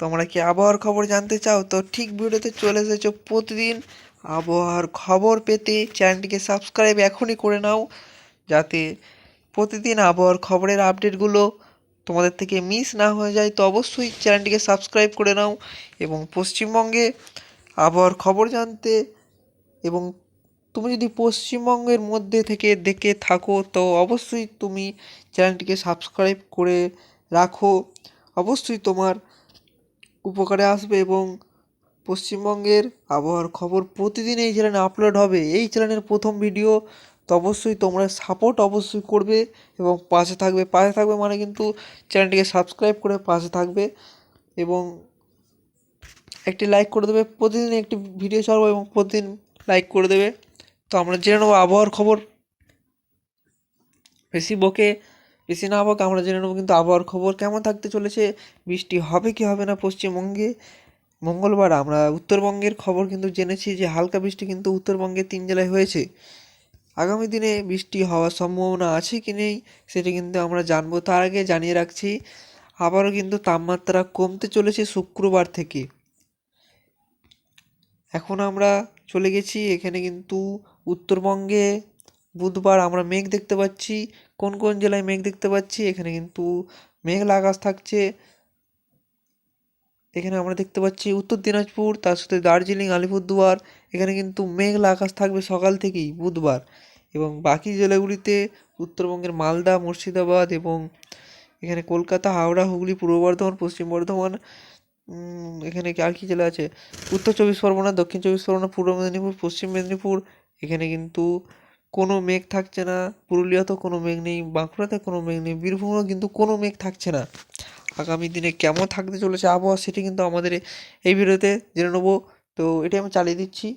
তোমরা কি আবহাওয়ার খবর জানতে চাও? তো ঠিক ভিডিওতে চলে এসেছ প্রতিদিন আবহাওয়ার খবর পেতে চ্যানেলটিকে সাবস্ক্রাইব এখনই করে নাও, যাতে প্রতিদিন আবহাওয়ার খবরের আপডেটগুলো তোমাদের থেকে মিস না হয়ে যায়। তো অবশ্যই চ্যানেলটিকে সাবস্ক্রাইব করে নাও এবং পশ্চিমবঙ্গে আবহাওয়ার খবর জানতে এবং তুমি যদি পশ্চিমবঙ্গের মধ্যে থেকে দেখে থাকো, তো অবশ্যই তুমি চ্যানেলটিকে সাবস্ক্রাইব করে রাখো। অবশ্যই তোমার উপকারে আসবে এবং পশ্চিমবঙ্গের আবহাওয়ার খবর প্রতিদিন এই চ্যানেলে আপলোড হবে। এই চ্যানেলের প্রথম ভিডিও তো অবশ্যই তোমরা সাপোর্ট অবশ্যই করবে এবং পাশে থাকবে। পাশে থাকবে মানে কিন্তু চ্যানেলটিকে সাবস্ক্রাইব করে পাশে থাকবে এবং একটি লাইক করে দেবে। প্রতিদিন একটি ভিডিও ছাড়বো এবং প্রতিদিন লাইক করে দেবে। তো আমরা জেনে নেব আবহাওয়ার খবর। বেশি বকে বেশি না হোক, আমরা জেনে নেব কিন্তু আবহাওয়ার খবর কেমন থাকতে চলেছে, বৃষ্টি হবে কি হবে না পশ্চিমবঙ্গে? মঙ্গলবার আমরা উত্তরবঙ্গের খবর কিন্তু জেনেছি যে হালকা বৃষ্টি কিন্তু উত্তরবঙ্গে তিন জেলায় হয়েছে। আগামী দিনে বৃষ্টি হওয়ার সম্ভাবনা আছে কি নেই, সেটা কিন্তু আমরা জানব। তার আগে জানিয়ে রাখছি, আবারও কিন্তু তাপমাত্রা কমতে চলেছে শুক্রবার থেকে। এখন আমরা চলে গেছি, এখানে কিন্তু উত্তরবঙ্গে বুধবার আমরা মেঘ দেখতে পাচ্ছি। কোন কোন জেলায় মেঘ দেখতে পাচ্ছি? এখানে কিন্তু মেঘলা আকাশ থাকছে। এখানে আমরা দেখতে পাচ্ছি উত্তর দিনাজপুর, তার সাথে দার্জিলিং, আলিপুরদুয়ার। এখানে কিন্তু মেঘলা আকাশ থাকবে সকাল থেকেই, বুধবার। এবং বাকি জেলাগুলিতে উত্তরবঙ্গের মালদা, মুর্শিদাবাদ এবং এখানে কলকাতা, হাওড়া, হুগলি, পূর্ব বর্ধমান, পশ্চিম বর্ধমান এখানে আর কি জেলা আছে? উত্তর চব্বিশ পরগনা, দক্ষিণ চব্বিশ পরগনা, পূর্ব মেদিনীপুর, পশ্চিম মেদিনীপুর। এখানে কিন্তু কোনো মেঘ থাকছে না, পুরুলিয়াতেও কোনো মেঘ নেই বাঁকুড়াতে কোনো মেঘ নেই, বীরভূমেও কিন্তু কোনো মেঘ থাকছে না। আগামী দিনে কেমন থাকতে চলেছে আবহাওয়া সেটি কিন্তু আমাদের এই ভিডিওতে জেনে নেব। তো এটি আমি চালিয়ে দিচ্ছি।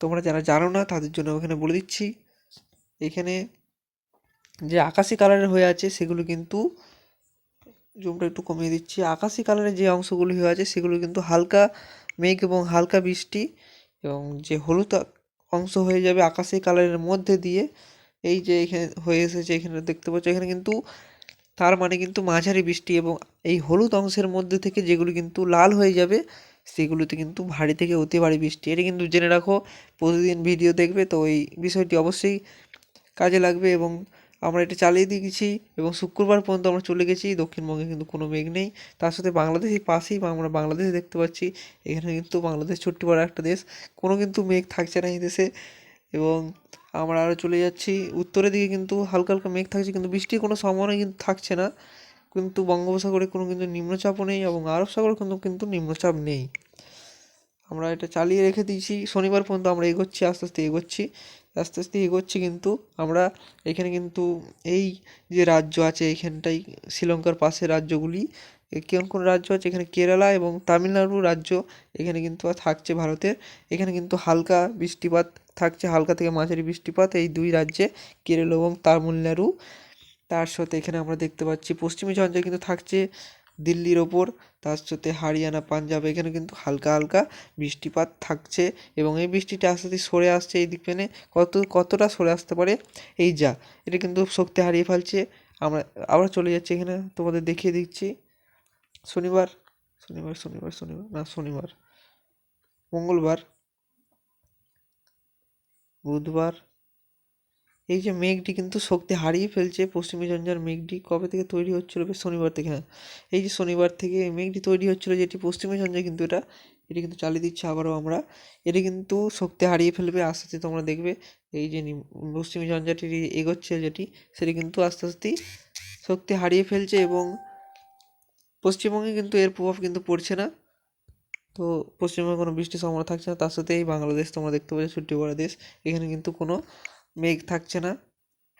তোমরা যারা জানো না, তাদের জন্য ওখানে বলে দিচ্ছি। এখানে যে আকাশি কালারের হয়ে আছে, সেগুলো কিন্তু জুমটা একটু কমিয়ে দিচ্ছি। আকাশি কালারের যে অংশগুলি হয়ে আছে, সেগুলো কিন্তু হালকা মেঘ এবং হালকা বৃষ্টি এবং যে হলুদ অংশ হয়ে যাবে আকাশি কালারের মধ্যে দিয়ে। এই যে এখানে হয়ে এসেছে, এখানে দেখতে পাচ্ছ, এখানে কিন্তু তার মানে কিন্তু মাঝারি বৃষ্টি এবং এই হলুদ অংশের মধ্যে থেকে যেগুলো কিন্তু লাল হয়ে যাবে, সেগুলোতে কিন্তু ভারী থেকে অতি ভারী বৃষ্টি। এটা কিন্তু জেনে রাখো, প্রতিদিন ভিডিও দেখবে, তো এই বিষয়টি অবশ্যই কাজে লাগবে এবং আমরা এটা চালিয়ে দিয়েছি এবং শুক্রবার পর্যন্ত আমরা চলে গেছি। দক্ষিণবঙ্গে কিন্তু কোনো মেঘ নেই। তার সাথে বাংলাদেশের পাশেই আমরা বাংলাদেশ দেখতে পাচ্ছি। এখানে কিন্তু বাংলাদেশ ছোট্ট বড় একটা দেশ। কোনো কিন্তু মেঘ থাকছে না এই দেশে। এবং আমরা আরও চলে যাচ্ছি। উত্তরের দিকে কিন্তু হালকা হালকা মেঘ থাকছে কিন্তু বৃষ্টির কোনো সম্ভাবনা কিন্তু থাকছে না। কিন্তু বঙ্গোপসাগরে কোনো কিন্তু নিম্নচাপও নেই এবং আরব সাগরে কিন্তু কিন্তু নিম্নচাপ নেই। আমরা এটা চালিয়ে রেখে দিয়েছি। শনিবার পর্যন্ত আমরা এগোচ্ছি, আস্তে আস্তে এগোচ্ছি। আস্তে আস্তে এগোচ্ছি কিন্তু আমরা এখানে কিন্তু এই যে রাজ্য আছে এইখানটাই শ্রীলঙ্কার পাশে রাজ্যগুলি। এ কোন রাজ্য আছে? এখানে কেরালা এবং তামিলনাড়ু রাজ্য এখানে কিন্তু থাকছে ভারতের। এখানে কিন্তু হালকা বৃষ্টিপাত থাকছে, হালকা থেকে মাঝারি বৃষ্টিপাত এই দুই রাজ্যে, কেরল এবং তামিলনাড়ু। তার সাথে এখানে আমরা দেখতে পাচ্ছি পশ্চিমী ঝঞ্ঝা কিন্তু থাকছে দিল্লির ওপর, তার সাথে হরিয়ানা, পাঞ্জাব, এখানে কিন্তু হালকা হালকা বৃষ্টিপাত থাকছে এবং এই বৃষ্টিটা আস্তে আস্তে সরে আসছে এই দিক পেনে কত, কতটা সরে আসতে পারে? এই যা, এটা কিন্তু শক্তি হারিয়ে ফেলছে। আমরা, আবার চলে যাচ্ছি এখানে, তোমাদের দেখিয়ে দিচ্ছি। শনিবার শনিবার শনিবার শনিবার, না, শনিবার, মঙ্গলবার, বুধবার এই যে মেঘটি কিন্তু শক্তি হারিয়ে ফেলছে পশ্চিমী ঝঞ্ঝার মেঘটি। কবে থেকে তৈরি হচ্ছিল? বেশ শনিবার থেকে হ্যাঁ। এই যে শনিবার থেকে মেঘটি তৈরি হচ্ছিল যেটি পশ্চিমী ঝঞ্ঝা কিন্তু এটা, এটি কিন্তু চালিয়ে দিচ্ছে আবারও আমরা। এটি কিন্তু শক্তি হারিয়ে ফেলবে আস্তে আস্তে তোমরা দেখবে। এই যে পশ্চিমী ঝঞ্ঝাটি এগোচ্ছে যেটি, সেটি কিন্তু আস্তে আস্তেই শক্তি হারিয়ে ফেলছে এবং পশ্চিমবঙ্গে কিন্তু এর প্রভাব কিন্তু পড়ছে না। তো পশ্চিমবঙ্গে কোনো বৃষ্টির সম্ভাবনা থাকছে না, তার সাথে এই বাংলাদেশ তোমরা দেখতে পাচ্ছ, ছোট্ট বড় দেশ। এখানে কিন্তু কোনো মেঘ থাকছে না।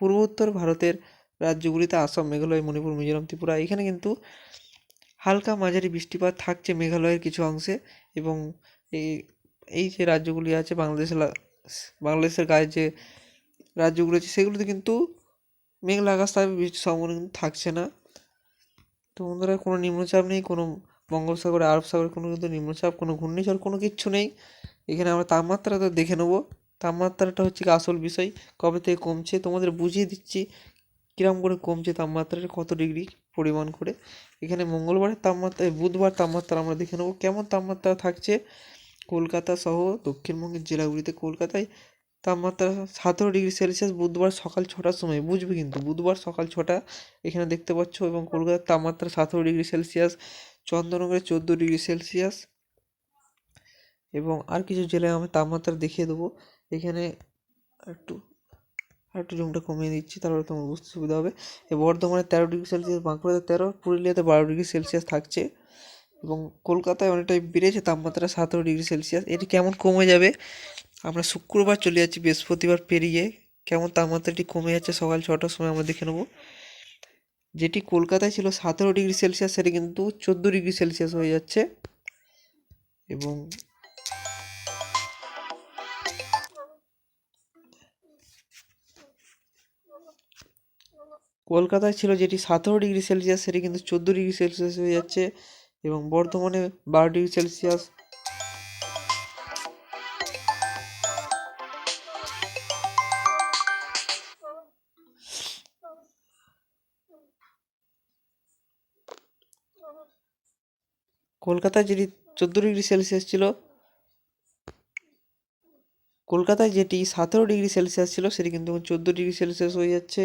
পূর্বোত্তর ভারতের রাজ্যগুলিতে আসাম, মেঘালয়, মণিপুর, মিজোরাম, ত্রিপুরা, এখানে কিন্তু হালকা মাঝারি বৃষ্টিপাত থাকছে মেঘালয়ের কিছু অংশে এবং এই এই যে রাজ্যগুলি আছে বাংলাদেশের বাংলাদেশের গায়ে যে রাজ্যগুলো আছে সেগুলোতে কিন্তু মেঘলা আকাশ থাকবে বৃষ্টির সম্ভাবনা কিন্তু থাকছে না। তো বন্ধুরা, কোনো নিম্নচাপ নেই, কোনো বঙ্গোপসাগরে আরব সাগরে কোনো কিন্তু নিম্নচাপ, কোনো ঘূর্ণিঝড়, কোনো কিচ্ছু নেই। এখানে আমরা তাপমাত্রা তো দেখে নেব। তাপমাত্রাটা হচ্ছে কি আসল বিষয়। কবে থেকে কমছে তোমাদের বুঝিয়ে দিচ্ছি। কীরকম করে কমছে তাপমাত্রাটা কত ডিগ্রি পরিমাণ করে। এখানে মঙ্গলবারের তাপমাত্রা বুধবার তাপমাত্রা আমরা দেখে নেব কেমন তাপমাত্রা থাকছে। কলকাতা সহ দক্ষিণবঙ্গের জেলাগুলিতে কলকাতায় তাপমাত্রা সতেরো ডিগ্রি সেলসিয়াস বুধবার সকাল ছটার সময়। বুঝবে কিন্তু, বুধবার সকাল ছটা এখানে দেখতে পাচ্ছ এবং কলকাতার তাপমাত্রা সতেরো ডিগ্রি সেলসিয়াস, চন্দননগরে চোদ্দ ডিগ্রি সেলসিয়াস এবং আর কিছু জেলায় আমি তাপমাত্রা দেখিয়ে দেবো। এখানে একটু আর একটু জুমটা কমিয়ে দিচ্ছি, তাহলে তোমার বুঝতে সুবিধা হবে। বর্ধমানে তেরো ডিগ্রি সেলসিয়াস, বাঁকুড়াতে তেরো, পুরুলিয়াতে বারো ডিগ্রি সেলসিয়াস থাকছে এবং কলকাতায় অনেকটাই বেড়েছে, তাপমাত্রা সতেরো ডিগ্রি সেলসিয়াস। এটি কেমন কমে যাবে? আমরা শুক্রবার চলে যাচ্ছি, বৃহস্পতিবার পেরিয়ে। কেমন তাপমাত্রাটি কমে যাচ্ছে সকাল ছটার সময় আমরা দেখে নেব। যেটি কলকাতায় ছিল সতেরো ডিগ্রি সেলসিয়াস, সেটি কিন্তু চোদ্দ ডিগ্রি সেলসিয়াস হয়ে যাচ্ছে এবং কলকাতায় ছিল যেটি সতেরো ডিগ্রি সেলসিয়াস, সেটি কিন্তু চোদ্দ ডিগ্রি সেলসিয়াস হয়ে যাচ্ছে এবং বর্ধমানে বারো ডিগ্রি সেলসিয়াস। কলকাতায় যেটি চোদ্দ ডিগ্রি সেলসিয়াস ছিল কলকাতায় যেটি সতেরো ডিগ্রি সেলসিয়াস ছিল, সেটি কিন্তু এখন চোদ্দ ডিগ্রি সেলসিয়াস হয়ে যাচ্ছে।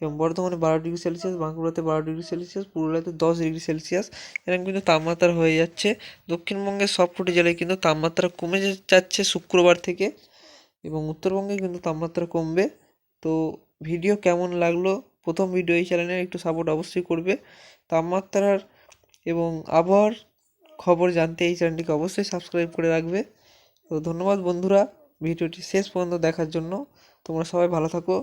এবং বর্ধমানে বারো ডিগ্রি সেলসিয়াস, বাঁকুড়াতে বারো ডিগ্রি সেলসিয়াস, পুরুলিয়াতে দশ ডিগ্রি সেলসিয়াস। এরকম কিন্তু তাপমাত্রা হয়ে যাচ্ছে। দক্ষিণবঙ্গের সব সবকটি জেলায় কিন্তু তাপমাত্রা কমে যাচ্ছে শুক্রবার থেকে এবং উত্তরবঙ্গে কিন্তু তাপমাত্রা কমবে। তো ভিডিও কেমন লাগল? প্রথম ভিডিও এই চ্যানেলে একটু সাপোর্ট অবশ্যই করবে। তাপমাত্রার এবং আবহাওয়ার খবর জানতে এই চ্যানেলটিকে অবশ্যই সাবস্ক্রাইব করে রাখবে। তো ধন্যবাদ বন্ধুরা। ভিডিওটি শেষ পর্যন্ত দেখার জন্য তোমরা সবাই ভালো থাকো।